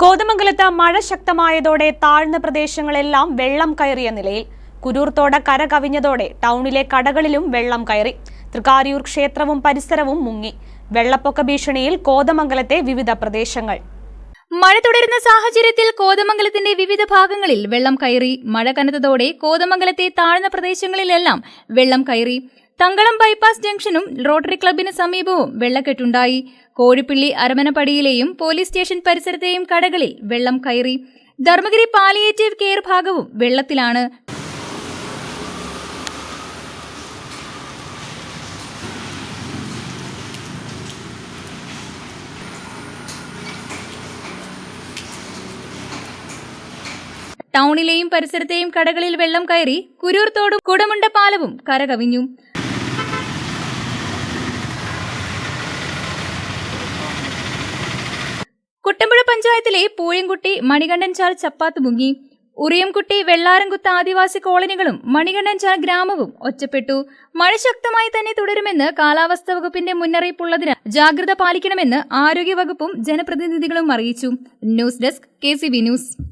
കോതമംഗലത്ത് മഴ ശക്തമായതോടെ താഴ്ന്ന പ്രദേശങ്ങളെല്ലാം വെള്ളം കയറിയ നിലയിൽ കുരൂർത്തോട കര കവിഞ്ഞതോടെ ടൗണിലെ കടകളിലും വെള്ളം കയറി. തൃക്കാരിയൂർ ക്ഷേത്രവും പരിസരവും മുങ്ങി. വെള്ളപ്പൊക്ക ഭീഷണിയിൽ കോതമംഗലത്തെ വിവിധ പ്രദേശങ്ങൾ. മഴ തുടരുന്ന സാഹചര്യത്തിൽ കോതമംഗലത്തിന്റെ വിവിധ ഭാഗങ്ങളിൽ വെള്ളം കയറി. മഴ കനത്തതോടെ കോതമംഗലത്തെ താഴ്ന്ന പ്രദേശങ്ങളിലെല്ലാം വെള്ളം കയറി. തങ്കളം ബൈപ്പാസ് ജംഗ്ഷനും റോട്ടറി ക്ലബിന് സമീപവും വെള്ളക്കെട്ടുണ്ടായി. കോഴിപ്പിള്ളി അരമനപ്പടിയിലെയും പോലീസ് സ്റ്റേഷൻ പരിസരത്തെയും കടകളിൽ വെള്ളം കയറി. ധർമ്മഗിരി പാലിയേറ്റീവ് കെയർ ഭാഗവും വെള്ളത്തിലാണ്. ടൗണിലെയും പരിസരത്തെയും കടകളിൽ വെള്ളം കയറി കുരൂർത്തോടും കുടമുണ്ട പാലവും കരകവിഞ്ഞു. കുട്ടമ്പുഴ പഞ്ചായത്തിലെ പൂയംകുട്ടി മണികണ്ഠൻചാൽ ചപ്പാത്ത് മുങ്ങി. ഉറിയംകുട്ടി വെള്ളാരംകുത്ത് ആദിവാസി കോളനികളും മണികണ്ഠൻചാൽ ഗ്രാമവും ഒറ്റപ്പെട്ടു. മഴ ശക്തമായി തന്നെ തുടരുമെന്ന് കാലാവസ്ഥാ വകുപ്പിന്റെ മുന്നറിയിപ്പുള്ളതിന് ജാഗ്രത പാലിക്കണമെന്ന് ആരോഗ്യവകുപ്പും ജനപ്രതിനിധികളും അറിയിച്ചു. News desk K news.